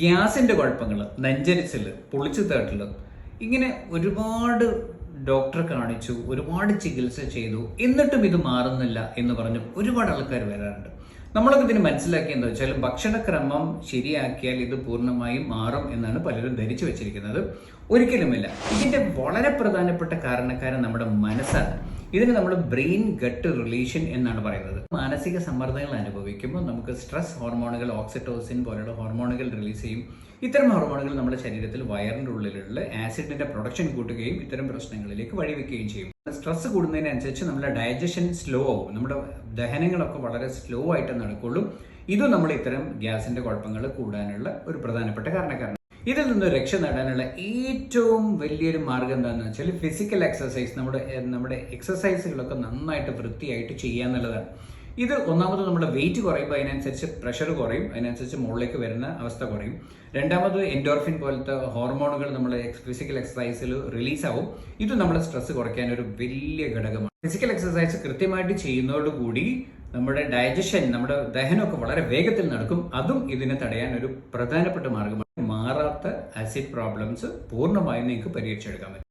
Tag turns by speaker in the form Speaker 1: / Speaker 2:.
Speaker 1: ഗ്യാസിന്റെ കുഴപ്പങ്ങൾ നെഞ്ചരിച്ചിൽ പൊളിച്ചു തേട്ടൽ ഇങ്ങനെ ഒരുപാട് ഡോക്ടറെ കാണിച്ചു ഒരുപാട് ചികിത്സ ചെയ്തു എന്നിട്ടും ഇത് മാറുന്നില്ല എന്ന് പറഞ്ഞ് ഒരുപാട് ആൾക്കാർ വരാറുണ്ട്. നമ്മളൊക്കെ ഇതിന് മനസ്സിലാക്കിയ എന്താ വെച്ചാൽ ഭക്ഷണക്രമം ശരിയാക്കിയാൽ ഇത് പൂർണമായും മാറും എന്നാണ് പലരും ധരിച്ചു വെച്ചിരിക്കുന്നത്. ഒരിക്കലുമില്ല. ഇതിന്റെ വളരെ പ്രധാനപ്പെട്ട കാരണക്കാരൻ നമ്മുടെ മനസ്സാണ്. ഇതിന് നമ്മൾ ബ്രെയിൻ ഗട്ട് റിലേഷൻ എന്നാണ് പറയുന്നത്. മാനസിക സമ്മർദ്ദങ്ങൾ അനുഭവിക്കുമ്പോൾ നമുക്ക് സ്ട്രെസ് ഹോർമോണുകൾ ഓക്സിറ്റോസിൻ പോലുള്ള ഹോർമോണുകൾ റിലീസ് ചെയ്യും. ഇത്തരം ഹോർമോണുകൾ നമ്മുടെ ശരീരത്തിൽ വയറിന്റെ ഉള്ളിലുള്ള ആസിഡിന്റെ പ്രൊഡക്ഷൻ കൂട്ടുകയും ഇത്തരം പ്രശ്നങ്ങളിലേക്ക് വഴിവെക്കുകയും ചെയ്യും. സ്ട്രെസ് കൂടുന്നതിനനുസരിച്ച് നമ്മുടെ ഡൈജഷൻ സ്ലോ ആവും. നമ്മുടെ ദഹനങ്ങളൊക്കെ വളരെ സ്ലോ ആയിട്ട് നടക്കുള്ളൂ. ഇതും നമ്മൾ ഇത്തരം ഗ്യാസിന്റെ കുഴപ്പങ്ങൾ കൂടാനുള്ള ഒരു പ്രധാനപ്പെട്ട കാരണക്കാരാണ് ഇതിൽ നിന്ന് രക്ഷ നേടാനുള്ള ഏറ്റവും വലിയൊരു മാർഗം എന്താണെന്ന് വെച്ചാൽ ഫിസിക്കൽ എക്സസൈസ് നമ്മുടെ നമ്മുടെ എക്സസൈസുകളൊക്കെ നന്നായിട്ട് വൃത്തിയായിട്ട് ചെയ്യുക എന്നുള്ളതാണ്. ഇത് ഒന്നാമത് നമ്മുടെ വെയിറ്റ് കുറയുമ്പോൾ അതിനനുസരിച്ച് പ്രഷർ കുറയും അതിനനുസരിച്ച് മുകളിലേക്ക് വരുന്ന അവസ്ഥ കുറയും. രണ്ടാമത് എൻഡോർഫിൻ പോലത്തെ ഹോർമോണുകൾ നമ്മൾ ഫിസിക്കൽ എക്സസൈസിൽ റിലീസ് ആവും. ഇത് നമ്മുടെ സ്ട്രെസ് കുറയ്ക്കാൻ ഒരു വലിയ ഘടകമാണ്. ഫിസിക്കൽ എക്സസൈസ് കൃത്യമായിട്ട് ചെയ്യുന്നതോടുകൂടി നമ്മുടെ ഡൈജഷൻ നമ്മുടെ ദഹനമൊക്കെ വളരെ വേഗത്തിൽ നടക്കും. അതും ഇതിനെ തടയാൻ ഒരു പ്രധാനപ്പെട്ട മാർഗമാണ്. ആസിഡ് പ്രോബ്ലംസ് പൂർണമായും നിങ്ങൾക്ക് പരിഹരിച്ചെടുക്കാൻ പറ്റും.